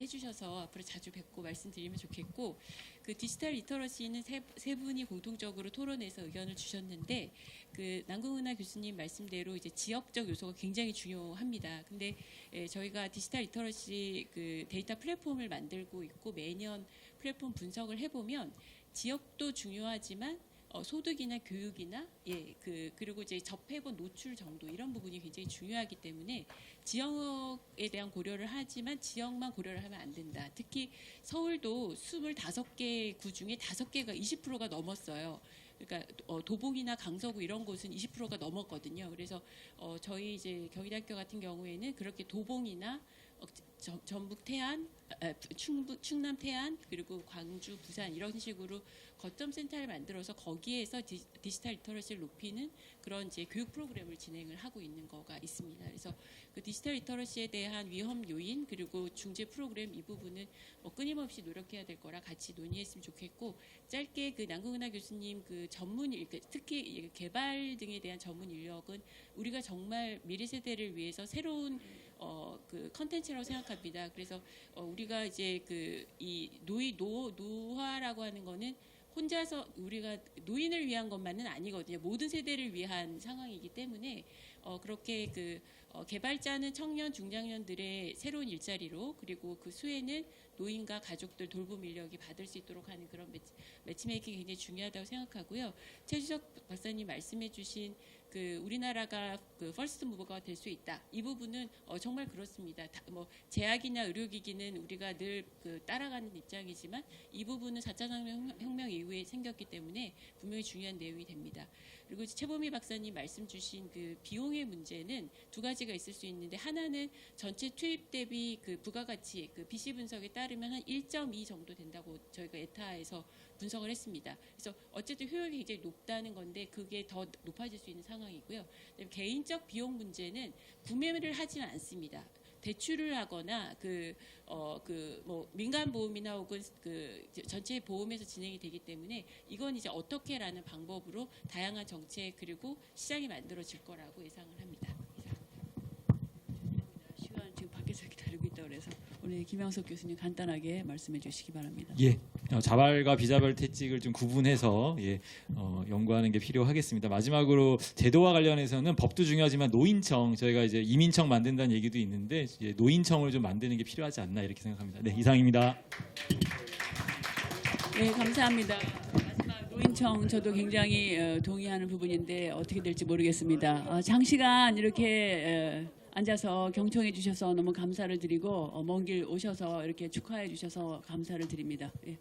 해주셔서 앞으로 자주 뵙고 말씀드리면 좋겠고 그 디지털 리터러시는 세, 세 분이 공통적으로 토론에서 의견을 주셨는데 그 남궁은하 교수님 말씀대로 이제 지역적 요소가 굉장히 중요합니다. 근데 예, 저희가 디지털 리터러시 그 데이터 플랫폼을 만들고 있고 매년 플랫폼 분석을 해보면 지역도 중요하지만 어, 소득이나 교육이나 예 그 그리고 이제 접해본 노출 정도 이런 부분이 굉장히 중요하기 때문에 지역에 대한 고려를 하지만 지역만 고려를 하면 안 된다. 특히 서울도 25개 구 중에 5개가 20%가 넘었어요. 그러니까 어, 도봉이나 강서구 이런 곳은 20%가 넘었거든요. 그래서 어, 저희 이제 경희대학교 같은 경우에는 그렇게 도봉이나 전북 태안, 아, 충북, 충남 태안 그리고 광주, 부산 이런 식으로 거점 센터를 만들어서 거기에서 디, 디지털 리터러시를 높이는 그런 이제 교육 프로그램을 진행을 하고 있는 거가 있습니다. 그래서 그 디지털 리터러시에 대한 위험 요인 그리고 중재 프로그램 이 부분은 뭐 끊임없이 노력해야 될 거라 같이 논의했으면 좋겠고 짧게 그 남궁은하 교수님 그 전문 일 특히 이 개발 등에 대한 전문 인력은 우리가 정말 미래 세대를 위해서 새로운 어, 그 컨텐츠 라고 생각합니다. 그래서 어, 우리가 이제 그 이 노이 노 노화라고 하는 거는 혼자서 우리가 노인을 위한 것만은 아니거든요. 모든 세대를 위한 상황이기 때문에 어, 그렇게 그 어, 개발자는 청년 중장년들의 새로운 일자리로 그리고 그 수혜는 노인과 가족들 돌봄 인력이 받을 수 있도록 하는 그런 매치, 매치메이킹이 굉장히 중요하다고 생각하고요. 최주석 박사님 말씀해 주신 그 우리나라가 그 퍼스트 무버가 될 수 있다. 이 부분은 어, 정말 그렇습니다. 다, 뭐 제약이나 의료기기는 우리가 늘 그 따라가는 입장이지만 이 부분은 4차 산업혁명 이후에 생겼기 때문에 분명히 중요한 내용이 됩니다. 그리고 최보미 박사님 말씀 주신 그 비용의 문제는 두 가지가 있을 수 있는데 하나는 전체 투입 대비 그 부가가치 그 BC 분석에 따 르면 한 1.2 정도 된다고 저희가 에타에서 분석을 했습니다. 그래서 어쨌든 효율이 굉장히 높다는 건데 그게 더 높아질 수 있는 상황이고요. 개인적 비용 문제는 구매를 하지는 않습니다. 대출을 하거나 그 어 그 뭐 민간 보험이나 혹은 그 전체 보험에서 진행이 되기 때문에 이건 이제 어떻게라는 방법으로 다양한 정책 그리고 시장이 만들어질 거라고 예상을 합니다. 밖에서 기다리고 있다 그래서 오늘 김영석 교수님 간단하게 말씀해 주시기 바랍니다. 예, 어, 자발과 비자발 퇴직을 좀 구분해서 예, 어, 연구하는 게 필요하겠습니다. 마지막으로 제도와 관련해서는 법도 중요하지만 노인청 저희가 이제 이민청 만든다는 얘기도 있는데 이제 노인청을 좀 만드는 게 필요하지 않나 이렇게 생각합니다. 네, 이상입니다. 네, 감사합니다. 마지막 노인청 저도 굉장히 어, 동의하는 부분인데 어떻게 될지 모르겠습니다. 어, 장시간 이렇게 어, 앉아서 경청해 주셔서 너무 감사를 드리고 어, 먼길 오셔서 이렇게 축하해 주셔서 감사를 드립니다. 예.